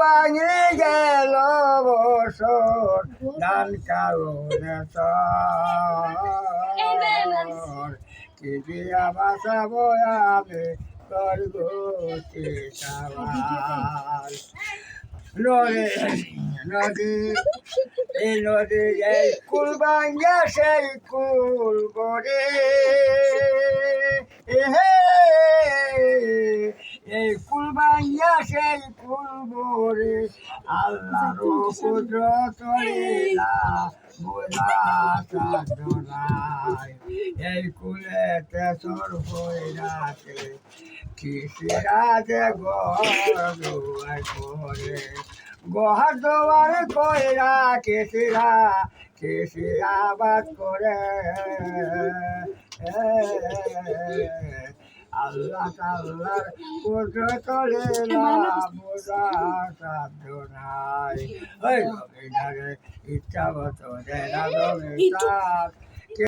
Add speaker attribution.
Speaker 1: ভাঙি গেল বছর দান কারণে কি বাঁচাবো আমি করব সবাই নদী নদী এই নদী এই কুল ভাঙ্গা সেই কুল হে এই কুল ভাঙ্গা সেই কুল গড়ে আল্লাহর কুদরত লীলা এই কুলে তেসর হয়ে রাখে। কিসিরাজে গড় দুয়ার করে গহার দোয়ার কইরা কেসিরা কেসি আবাদ করে? আল্লাহ আল্লাহর বোঝা সাধ্য নাই। ইচ্ছা মতো